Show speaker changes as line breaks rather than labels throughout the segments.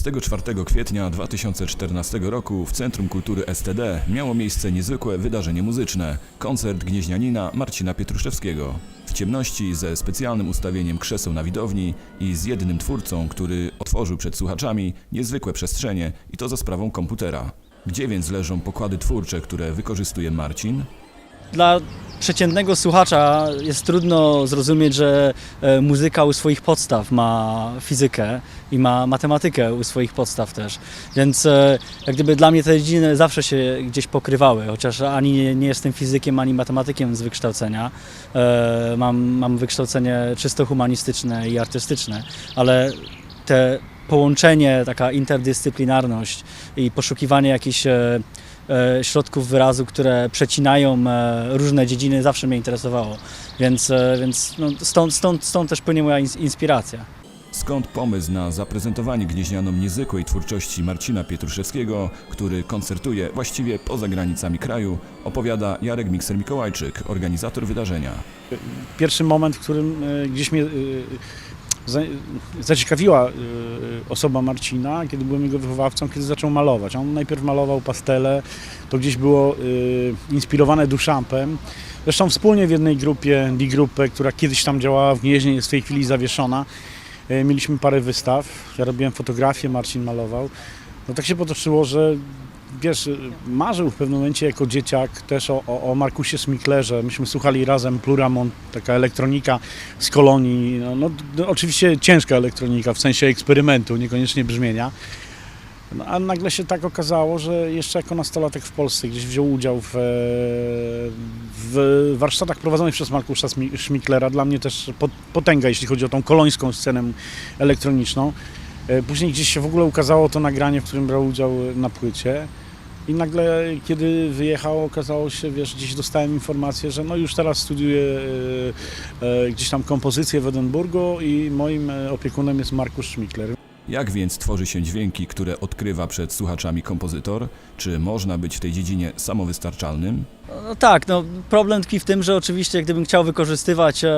24 kwietnia 2014 roku w Centrum Kultury STD miało miejsce niezwykłe wydarzenie muzyczne koncert gnieźnianina Marcina Pietruszewskiego. W ciemności ze specjalnym ustawieniem krzeseł na widowni i z jednym twórcą, który otworzył przed słuchaczami niezwykłe przestrzenie i to za sprawą komputera. Gdzie więc leżą pokłady twórcze, które wykorzystuje Marcin?
Dla przeciętnego słuchacza jest trudno zrozumieć, że e, muzyka u swoich podstaw ma fizykę i ma matematykę u swoich podstaw też. Więc e, jak gdyby dla mnie te dziedziny zawsze się gdzieś pokrywały, chociaż ani nie, jestem fizykiem, ani matematykiem z wykształcenia. E, Mam, mam wykształcenie czysto humanistyczne i artystyczne, ale te połączenie, taka interdyscyplinarność i poszukiwanie jakichś e, e, środków wyrazu, które przecinają e, różne dziedziny, zawsze mnie interesowało. Więc, więc no, stąd, stąd, stąd też płynie moja ins- inspiracja.
Skąd pomysł na zaprezentowanie gnieźnianom niezwykłej twórczości Marcina Pietruszewskiego, który koncertuje właściwie poza granicami kraju, opowiada Jarek Mikser Mikołajczyk, organizator wydarzenia.
pierwszy moment, w którym gdzieś mnie zaciekawiła e, osoba Marcina, kiedy byłem jego wychowawcą, kiedy zaczął malować. On najpierw malował pastele, to gdzieś było e, inspirowane Duchampem. Zresztą wspólnie w jednej grupie, D-grupę, która kiedyś tam działała w Gnieźnie, jest w tej chwili zawieszona. Mieliśmy parę wystaw, ja robiłem fotografię, Marcin malował. No tak się potoczyło, że wiesz, marzył w pewnym momencie jako dzieciak też o, o, o Markusie Smiklerze. Myśmy słuchali razem Pluramont, taka elektronika z kolonii. No, no, oczywiście ciężka elektronika, w sensie eksperymentu, niekoniecznie brzmienia. No, a nagle się tak okazało, że jeszcze jako nastolatek w Polsce gdzieś wziął udział w, w warsztatach prowadzonych przez Markusza Schmicklera. Dla mnie też pot- potęga, jeśli chodzi o tą kolońską scenę elektroniczną. E, Później gdzieś się w ogóle ukazało to nagranie, w którym brał udział na płycie. I nagle, kiedy wyjechał, okazało się, wiesz, gdzieś dostałem informację, że no już teraz studiuję e, e, gdzieś tam kompozycję w Edynburgu i moim e, opiekunem jest Markus Schmickler.
Jak więc tworzy się dźwięki, które odkrywa przed słuchaczami kompozytor? Czy można być w tej dziedzinie samowystarczalnym?
No tak, no, problem tkwi w tym, że oczywiście gdybym chciał wykorzystywać e,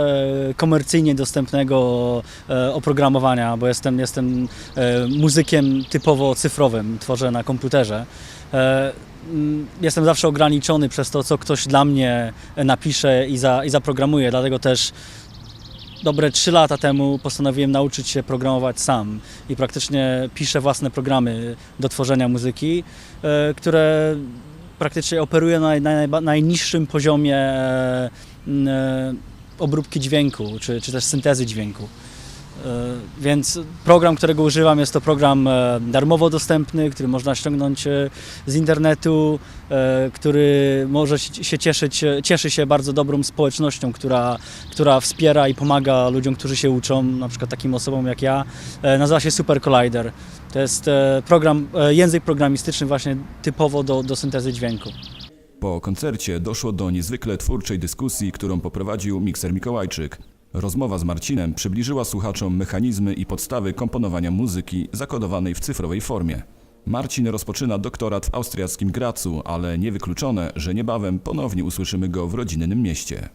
komercyjnie dostępnego e, oprogramowania, bo jestem, jestem e, muzykiem typowo cyfrowym, tworzę na komputerze, e, mm, jestem zawsze ograniczony przez to, co ktoś dla mnie napisze i, za, i zaprogramuje, dlatego też dobre 3 lata temu postanowiłem nauczyć się programować sam i praktycznie piszę własne programy do tworzenia muzyki, e, które praktycznie operuje na, najniższym poziomie e, e, obróbki dźwięku, czy też syntezy dźwięku. E, Więc program, którego używam, jest to program e, darmowo dostępny, który można ściągnąć e, z internetu, który może się cieszyć, cieszy się bardzo dobrą społecznością, która, która wspiera i pomaga ludziom, którzy się uczą, na przykład takim osobom jak ja. Nazywa się Super Collider. To jest program, język programistyczny właśnie typowo do, do syntezy dźwięku.
Po koncercie doszło do niezwykle twórczej dyskusji, którą poprowadził Mikser Mikołajczyk. Rozmowa z Marcinem przybliżyła słuchaczom mechanizmy i podstawy komponowania muzyki zakodowanej w cyfrowej formie. Marcin rozpoczyna doktorat w austriackim Gracu, ale niewykluczone, że niebawem ponownie usłyszymy go w rodzinnym mieście.